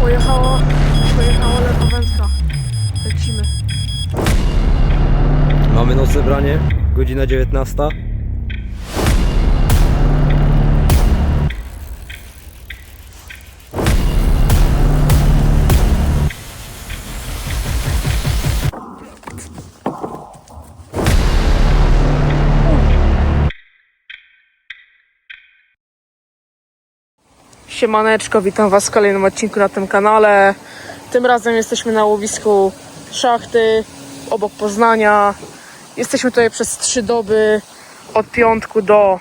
Pojechała, pojechała lewa wędka. Lecimy. Mamy nocne branie, godzina 19. Siemaneczko, witam Was w kolejnym odcinku na tym kanale. Tym razem jesteśmy na łowisku szachty obok Poznania. Jesteśmy tutaj przez trzy doby od piątku do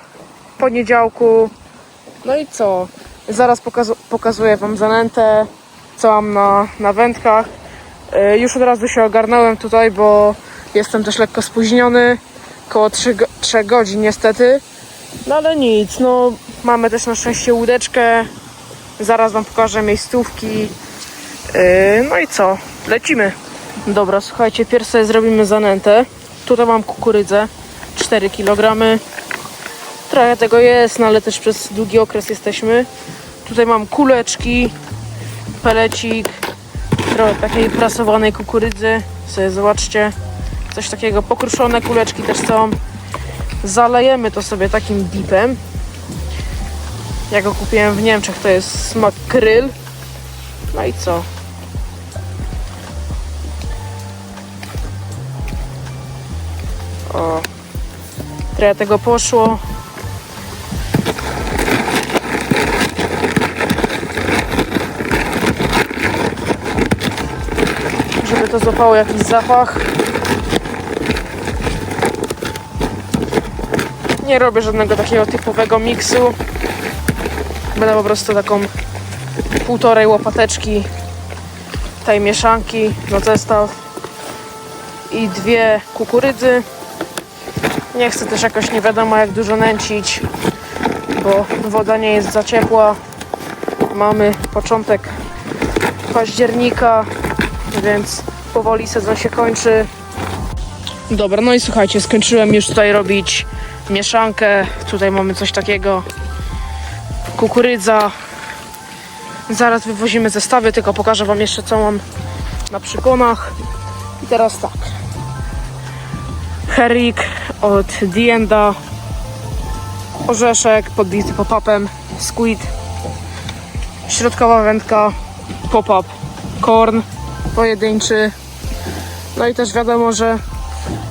poniedziałku. No i co? Zaraz pokazu- pokazuję Wam zanętę, co mam na, na wędkach. Yy, Już od razu się ogarnąłem tutaj, bo jestem też lekko spóźniony. Koło 3, go- 3 godzin niestety. No ale nic, no mamy też na szczęście łódeczkę. Zaraz wam pokażę miejscówki. Yy, no i co? Lecimy. Dobra, słuchajcie, pierw sobie zrobimy zanętę. Tutaj mam kukurydzę, 4 kg. Trochę tego jest, no ale też przez długi okres jesteśmy. Tutaj mam kuleczki, pelecik, trochę takiej prasowanej kukurydzy. Sobie zobaczcie, coś takiego. Pokruszone kuleczki też są. Zalejemy to sobie takim dipem. Ja go kupiłem w Niemczech, to jest smak kryl. No i co? O, trochę tego poszło. Żeby to złapało jakiś zapach. Nie robię żadnego takiego typowego miksu. Będę po prostu taką półtorej łopateczki tej mieszanki na zestaw i dwie kukurydzy. Nie chcę też jakoś nie wiadomo jak dużo nęcić, bo woda nie jest za ciepła. Mamy początek października, więc powoli sezon się kończy. Dobra, no i słuchajcie, skończyłem już tutaj robić mieszankę. Tutaj mamy coś takiego. Kukurydza. Zaraz wywozimy zestawy, tylko pokażę Wam jeszcze co mam na przyponach. I teraz tak. Herik od Dienda. Orzeszek podbity pop-upem. Squid. Środkowa wędka. Pop-up. Korn. Pojedynczy. No i też wiadomo, że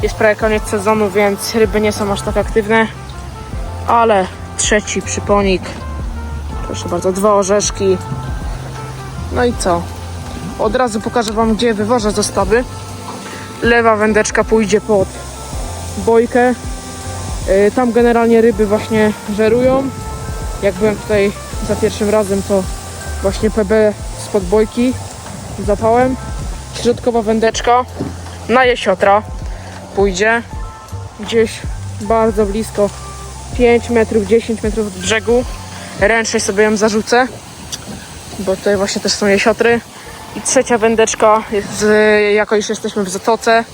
jest prawie koniec sezonu, więc ryby nie są aż tak aktywne. Ale trzeci przyponik. Proszę bardzo, dwa orzeszki. No i co? Od razu pokażę Wam, gdzie wywożę zestawy. Lewa wędeczka pójdzie pod bojkę. Yy, Tam generalnie ryby właśnie żerują. Jak byłem tutaj za pierwszym razem, to właśnie PB spod bojki zapałem. Środkowa wędeczka na jesiotra pójdzie gdzieś bardzo blisko 5 metrów, 10 metrów od brzegu. Ręcznie sobie ją zarzucę, bo tutaj właśnie też są jesiotry. I trzecia wędeczka, jest, jako już jesteśmy w zatoce,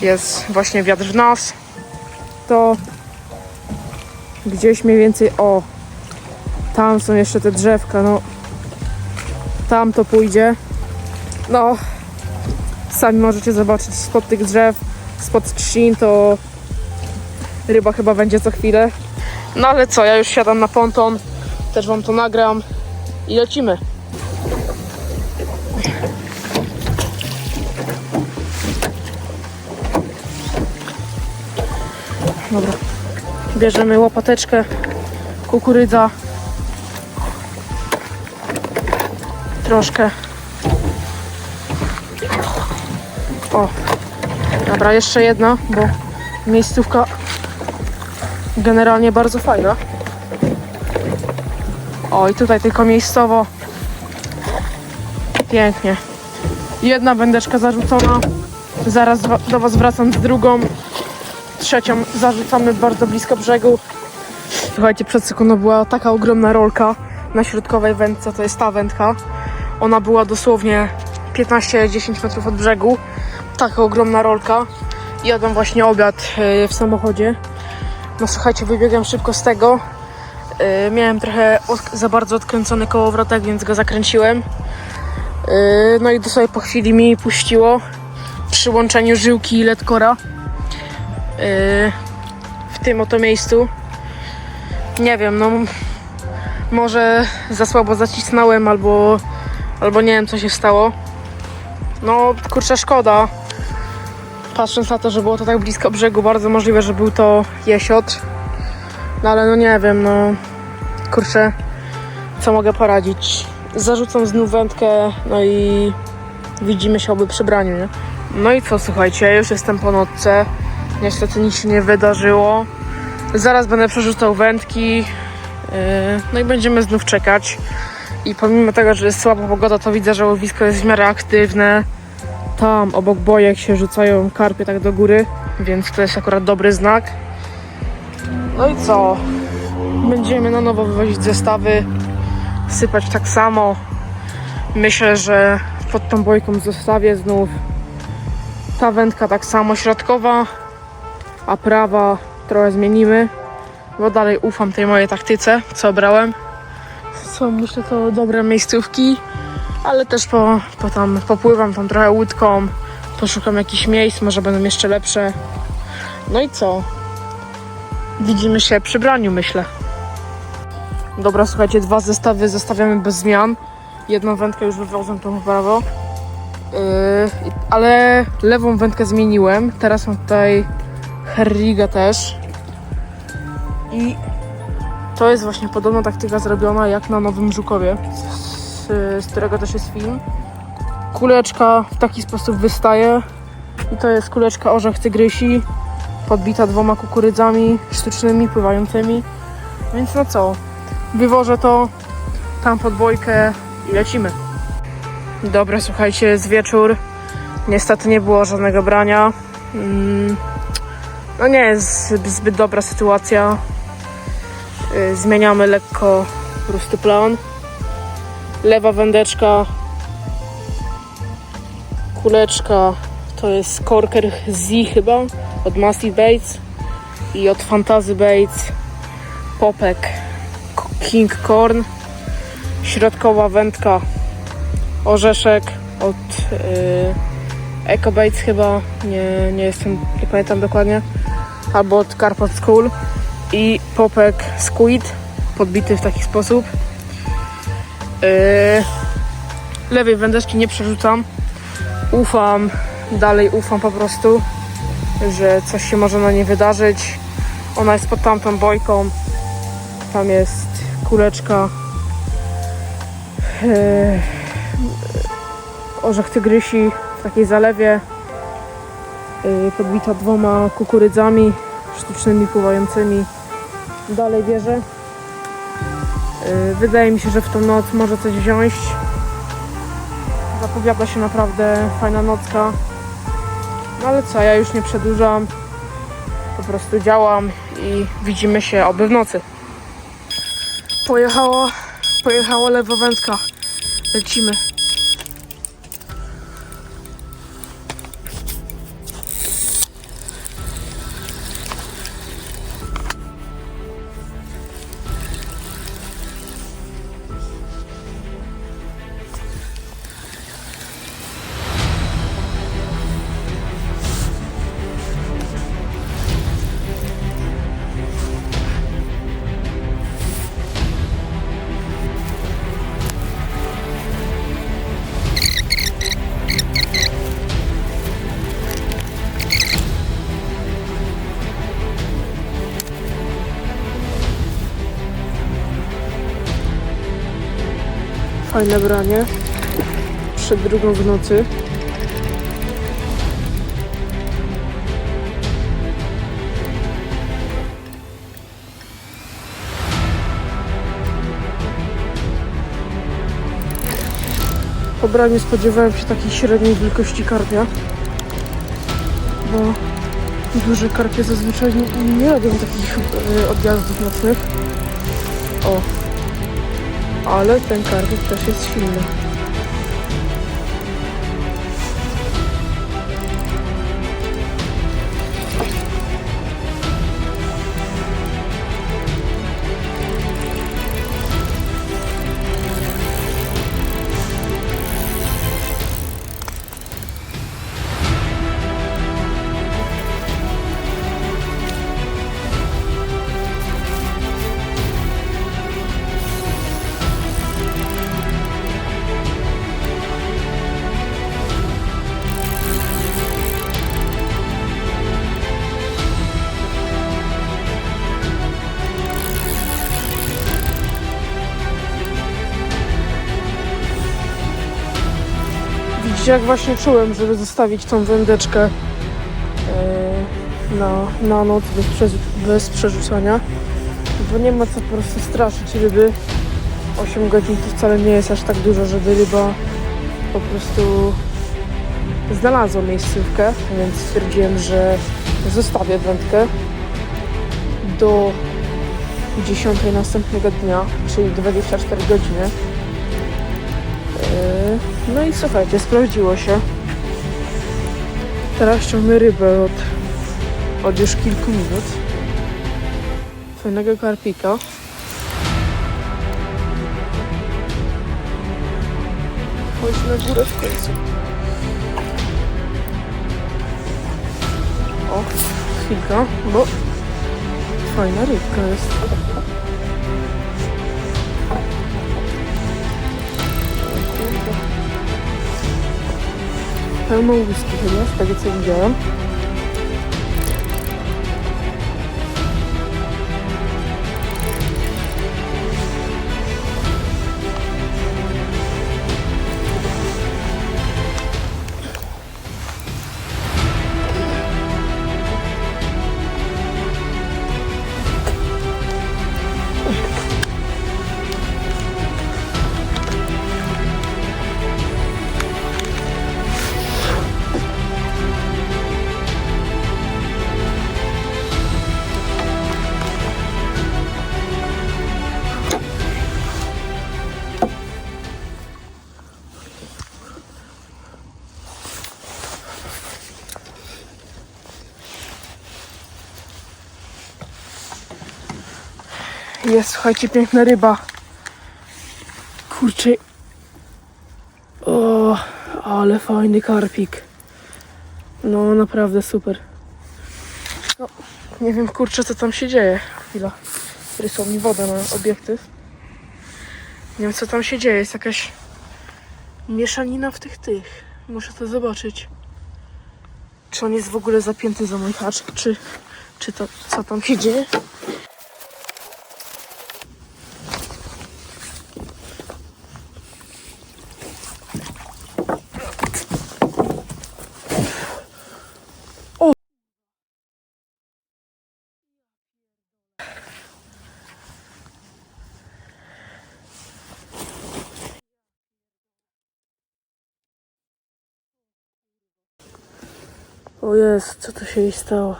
jest właśnie wiatr w nas, to gdzieś mniej więcej, o, tam są jeszcze te drzewka, no, tam to pójdzie. No, sami możecie zobaczyć spod tych drzew, spod trzcin, to ryba chyba będzie co chwilę. No ale co, ja już siadam na ponton, też wam to nagram i lecimy. Dobra, bierzemy łopateczkę, kukurydza, troszkę. O, dobra, jeszcze jedna, bo miejscówka generalnie bardzo fajna. O, i tutaj tylko miejscowo. Pięknie. Jedna wędeczka zarzucona. Zaraz do Was wracam z drugą. Trzecią zarzucamy bardzo blisko brzegu. Słuchajcie, przed sekundą była taka ogromna rolka na środkowej wędce, to jest ta wędka. Ona była dosłownie 15-10 metrów od brzegu. Taka ogromna rolka. Jadłem właśnie obiad yy, w samochodzie. No słuchajcie, wybiegłem szybko z tego. Yy, miałem trochę za bardzo odkręcony kołowrotek, więc go zakręciłem. Yy, no i to sobie po chwili mi puściło przy łączeniu żyłki i ledkora yy, w tym oto miejscu. Nie wiem, no może za słabo zacisnąłem albo, albo nie wiem co się stało. No kurczę szkoda. Patrząc na to, że było to tak blisko brzegu, bardzo możliwe, że był to jesiot. No ale no nie wiem, no kurczę, co mogę poradzić. Zarzucam znów wędkę, no i widzimy się oby przy braniu, nie? No i co, słuchajcie, ja już jestem po nocce. Niestety nic się nie wydarzyło. Zaraz będę przerzucał wędki. Yy, no i będziemy znów czekać. I pomimo tego, że jest słaba pogoda, to widzę, że łowisko jest w miarę aktywne. Tam obok bojek się rzucają karpie tak do góry, więc to jest akurat dobry znak. No i co? Będziemy na nowo wywozić zestawy, sypać tak samo. Myślę, że pod tą bojką zostawię znów ta wędka tak samo środkowa, a prawa trochę zmienimy, bo dalej ufam tej mojej taktyce, co brałem. Są myślę to dobre miejscówki, ale też po, po tam popływam tam trochę łódką, poszukam jakichś miejsc, może będą jeszcze lepsze. No i co? Widzimy się przy braniu, myślę. Dobra, słuchajcie, dwa zestawy zostawiamy bez zmian. Jedną wędkę już wywiozłem tą w prawo. Yy, ale lewą wędkę zmieniłem. Teraz mam tutaj Herriga też. I to jest właśnie podobna taktyka zrobiona jak na Nowym Żukowie, z, z którego też jest film. Kuleczka w taki sposób wystaje. I to jest kuleczka orzech tygrysi, podbita dwoma kukurydzami sztucznymi, pływającymi. Więc no co, wywożę to tam pod bojkę i lecimy. Dobra, słuchajcie, jest wieczór. Niestety nie było żadnego brania. Mm, No nie jest zbyt- dobra sytuacja. Y, Zmieniamy lekko po prostu plan. Lewa wędeczka, kuleczka to jest Corker Z chyba od Massive Baits i od Fantasy Baits Popek King Corn. Środkowa wędka orzeszek od yy, Eco Baits chyba, nie, nie jestem, nie pamiętam dokładnie, albo od Carpet School i popek Squid, podbity w taki sposób. Yy, lewej wędeczki nie przerzucam, ufam, dalej ufam po prostu, że coś się może na niej wydarzyć. Ona jest pod tamtą bojką, tam jest kuleczka. Yy, orzech tygrysi w takiej zalewie. Yy, podbita dwoma kukurydzami sztucznymi pływającymi. Dalej bierze yy, wydaje mi się, że w tą noc może coś wziąć. Zapowiada się naprawdę fajna nocka no ale co, ja już nie przedłużam. Po prostu działam i widzimy się oby w nocy. Pojechała pojechała lewa wędka. Lecimy Fajne branie. Przed drugą w nocy. Po braniu spodziewałem się takiej średniej wielkości karpia. Bo duże karpie zazwyczaj nie, robią takich e, odjazdów nocnych. O, ale ten karpik też jest silny. Widzicie, jak właśnie czułem, żeby zostawić tą wędeczkę e, na, na noc bez, przerzu- bez przerzucania. Bo nie ma co po prostu straszyć ryby. 8 godzin to wcale nie jest aż tak dużo, żeby ryba po prostu znalazła miejscówkę, więc stwierdziłem, że zostawię wędkę do 10 następnego dnia, czyli 24 godziny. No i słuchajcie, sprawdziło się. Teraz ciągnę rybę od, od już kilku minut. Fajnego karpika. Chodź na górę w końcu. O, chwilka, bo fajna rybka jest. Pełną whisky chyba, z tego co widziałam. Jest, słuchajcie, piękna ryba. Kurczę. O, ale fajny karpik. No, naprawdę super. No, nie wiem, kurczę, co tam się dzieje. Chwila. Rysła mi wodę na obiektyw. Nie wiem, co tam się dzieje. Jest jakaś mieszanina w tych tych. Muszę to zobaczyć. Czy on jest w ogóle zapięty za mój haczyk, czy, czy to, co tam się dzieje? O jest, co to się jej stało?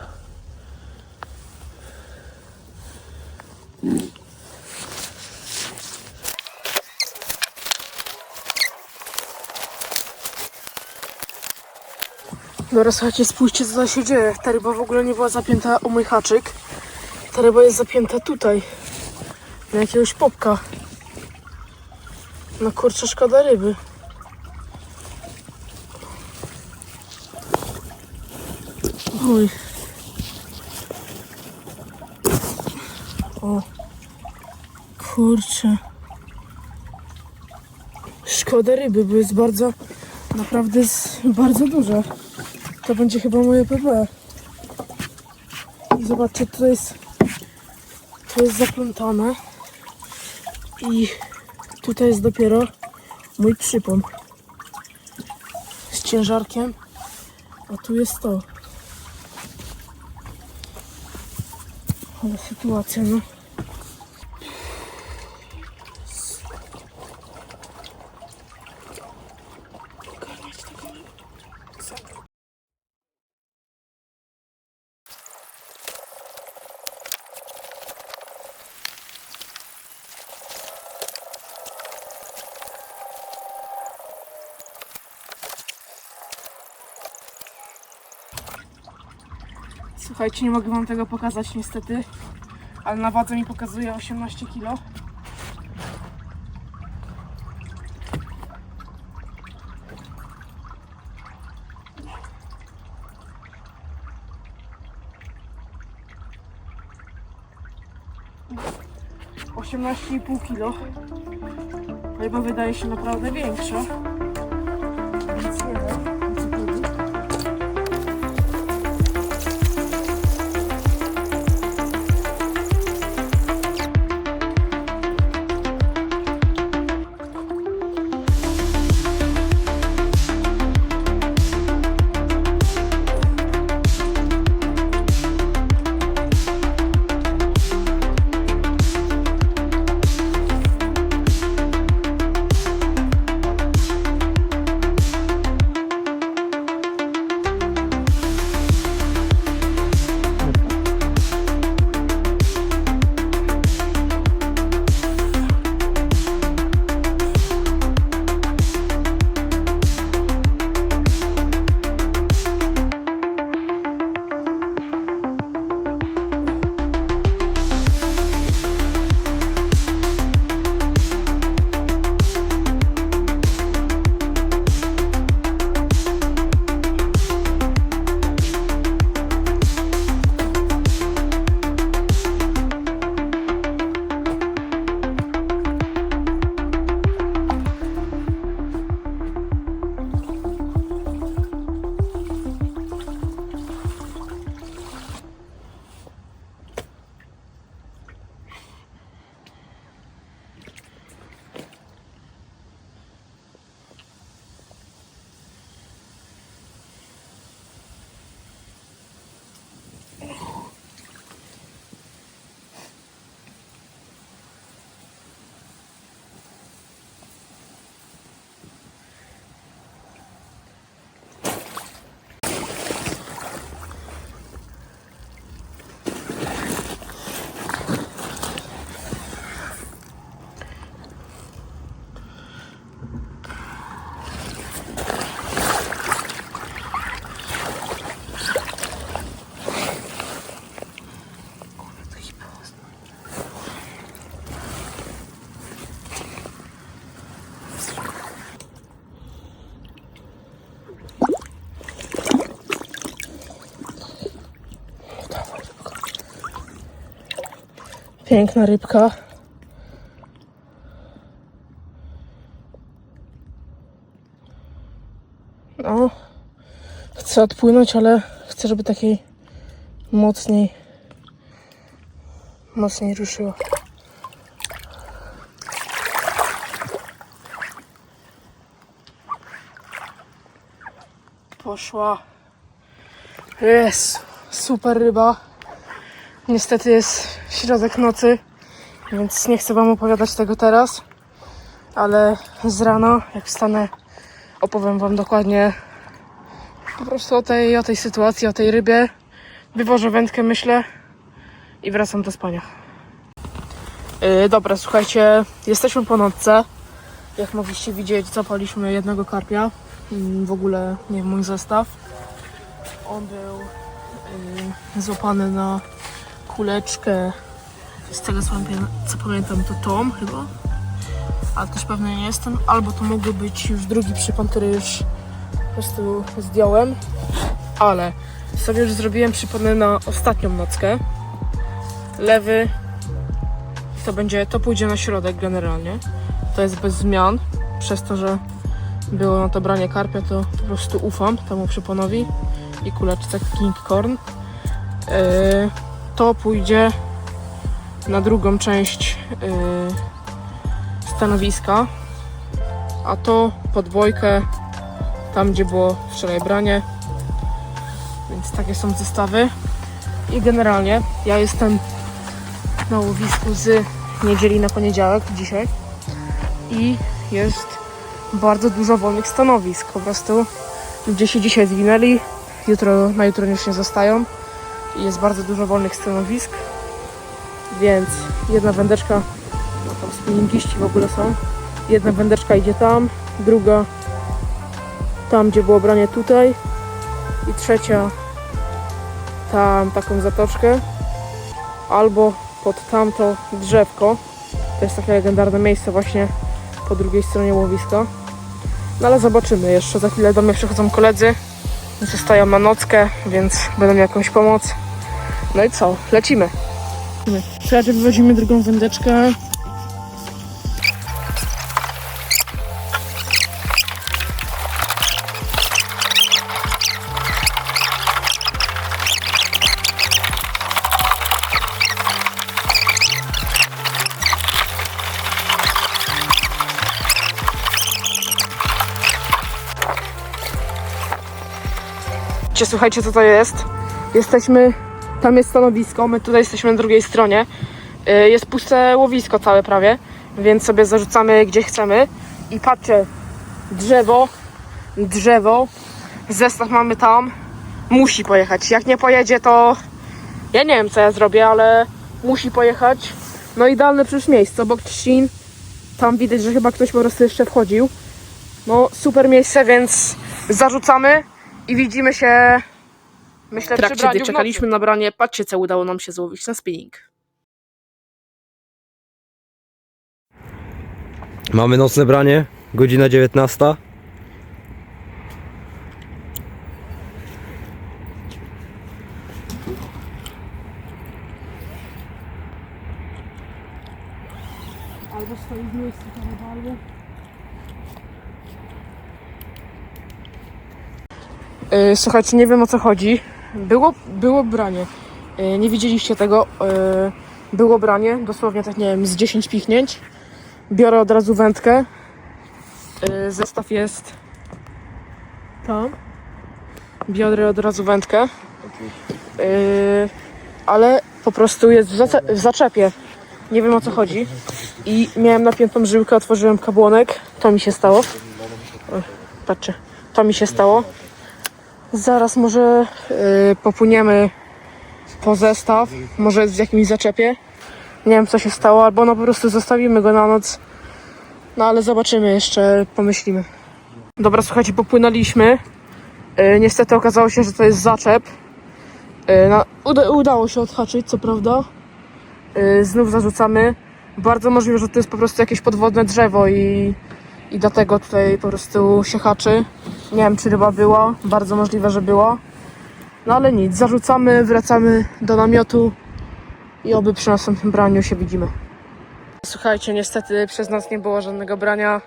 Dobra, słuchajcie, spójrzcie co się dzieje. Ta ryba w ogóle nie była zapięta u mój haczyk. Ta ryba jest zapięta tutaj. Na jakiegoś popka. No kurczę, szkoda ryby. Oj. O. Kurczę. Szkoda ryby, bo jest bardzo, naprawdę jest bardzo duża. To będzie chyba moje PB. I zobaczcie, to jest, to jest zaplątane. I tutaj jest dopiero mój przypon. Z ciężarkiem. A tu jest to. Ale sytuacja, no. Słuchajcie, nie mogę wam tego pokazać niestety, ale na wadze mi pokazuje 18 kg. Osiemnaście i pół kilo. Ryba wydaje się naprawdę większa. Piękna rybka. No, chcę odpłynąć, ale chcę, żeby takiej mocniej, mocniej ruszyła. Poszła. Jest, super ryba. Niestety jest środek nocy, więc nie chcę Wam opowiadać tego teraz, ale z rana, jak wstanę, opowiem Wam dokładnie po prostu o tej, o tej sytuacji, o tej rybie. Wywożę wędkę, myślę, i wracam do spania. Yy, dobra, słuchajcie, jesteśmy po nocce. Jak mogliście widzieć, zapaliśmy jednego karpia. Mm, W ogóle nie mój zestaw. On był yy, złapany na kuleczkę. Z tego co, pamię- co pamiętam, to Tom chyba. Ale też pewnie nie jestem. Albo to mógł być już drugi przypon, który już po prostu zdjąłem. Ale sobie już zrobiłem przypony na ostatnią nockę. Lewy to będzie, to pójdzie na środek generalnie. To jest bez zmian. Przez to, że było na to branie karpia, to po prostu ufam temu przyponowi i kuleczce King Corn. Yy, to pójdzie na drugą część yy, stanowiska, a to podwójkę tam, gdzie było wczoraj branie. Więc takie są zestawy. I generalnie ja jestem na łowisku z niedzieli na poniedziałek dzisiaj i jest bardzo dużo wolnych stanowisk. Po prostu ludzie się dzisiaj zwinęli, jutro, na jutro już nie zostają jest bardzo dużo wolnych stanowisk, więc jedna wędeczka, no tam spinningiści w ogóle są, jedna wędeczka idzie tam, druga tam, gdzie było branie tutaj i trzecia tam taką zatoczkę albo pod tamto drzewko. To jest takie legendarne miejsce właśnie po drugiej stronie łowiska. No ale zobaczymy jeszcze. Za chwilę do mnie przychodzą koledzy. Zostają na nockę, więc będą miał jakąś pomoc. No i co? Lecimy. Słuchajcie, wywozimy drugą wędeczkę. Słuchajcie, słuchajcie, co to jest. Jesteśmy, tam jest stanowisko, my tutaj jesteśmy na drugiej stronie. Y, Jest puste łowisko całe prawie, więc sobie zarzucamy gdzie chcemy. I patrzcie, drzewo, drzewo, zestaw mamy tam, musi pojechać. Jak nie pojedzie, to ja nie wiem, co ja zrobię, ale musi pojechać. No idealne przecież miejsce, obok trzcin. Tam widać, że chyba ktoś po prostu jeszcze wchodził. No super miejsce, więc zarzucamy i widzimy się myślę W trakcie, gdy czekaliśmy na branie, patrzcie co udało nam się złowić na spinning. Mamy nocne branie, godzina 19. nocy. Albo stoi w miejscu tam albo... Yy, słuchajcie, nie wiem o co chodzi. Było, było branie. Yy, nie widzieliście tego. Yy, było branie, dosłownie tak nie wiem, z 10 pichnięć. Biorę od razu wędkę. Yy, zestaw jest tam. Biorę od razu wędkę. Ale po prostu jest w zaczepie. Nie wiem o co chodzi. I miałem napiętą żyłkę, otworzyłem kabłonek. To mi się stało. O, patrzcie, to mi się stało. Zaraz może yy, popłyniemy po zestaw. Może jest w jakimś zaczepie. Nie wiem co się stało, albo no po prostu zostawimy go na noc. No ale zobaczymy jeszcze, pomyślimy. Dobra, słuchajcie, popłynęliśmy. Yy, niestety okazało się, że to jest zaczep. Yy, no, uda- udało się odhaczyć, co prawda. Yy, znów zarzucamy. Bardzo możliwe, że to jest po prostu jakieś podwodne drzewo i, i dlatego tutaj po prostu się haczy. Nie wiem, czy ryba była. Bardzo możliwe, że była. No ale nic, zarzucamy, wracamy do namiotu I oby przy następnym braniu się widzimy. Słuchajcie, niestety przez nas nie było żadnego brania.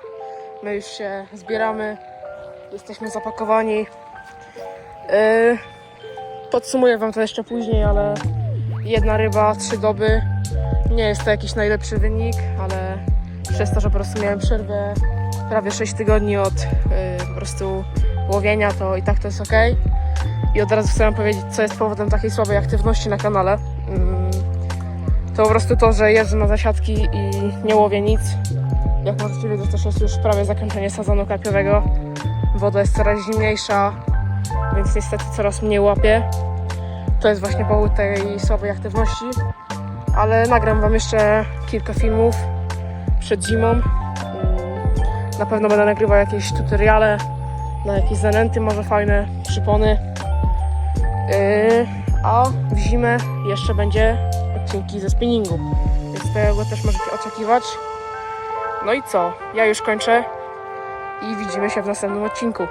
My już się zbieramy. Jesteśmy zapakowani. Yy, podsumuję wam to jeszcze później, ale jedna ryba, trzy doby. Nie jest to jakiś najlepszy wynik, ale przez to, że po prostu miałem przerwę prawie 6 tygodni od yy, po prostu łowienia, to i tak to jest ok. I od razu chcę wam powiedzieć, co jest powodem takiej słabej aktywności na kanale. Mm, To po prostu to, że jeżdżę na zasiadki i nie łowię nic. Jak możecie wiedzieć, też jest już prawie zakończenie sezonu karpiowego. Woda jest coraz zimniejsza, więc niestety coraz mniej łapię. To jest właśnie powód tej słabej aktywności. Ale nagram Wam jeszcze kilka filmów przed zimą. Na pewno będę nagrywał jakieś tutoriale na jakieś zanęty może fajne, przypony. Yy, a w zimę jeszcze będzie odcinki ze spinningu, więc tego też możecie oczekiwać. No i co? Ja już kończę i widzimy się w następnym odcinku.